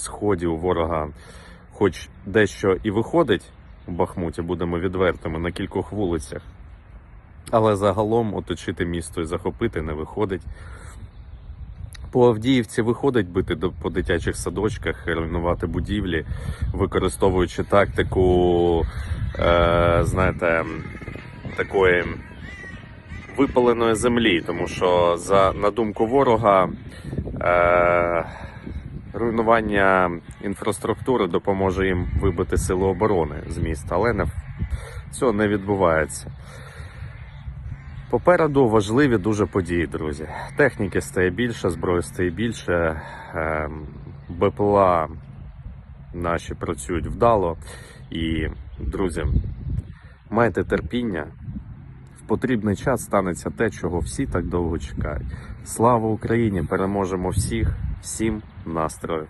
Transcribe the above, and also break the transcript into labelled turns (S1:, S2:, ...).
S1: сході у ворога, хоч дещо і виходить у Бахмуті, будемо відвертими на кількох вулицях. Але загалом оточити місто і захопити не виходить. По Авдіївці виходить бити по дитячих садочках, руйнувати будівлі, використовуючи тактику, е, знаєте, такої випаленої землі, тому що, за, на думку ворога, е, руйнування інфраструктури допоможе їм вибити сили оборони з міста, але не, цього не відбувається. Попереду важливі дуже події, друзі. Техніки стає більше, зброї стає більше, ем, БПЛА наші працюють вдало. І, друзі, майте терпіння. В потрібний час станеться те, чого всі так довго чекають. Слава Україні! Переможемо всіх, всім настрою!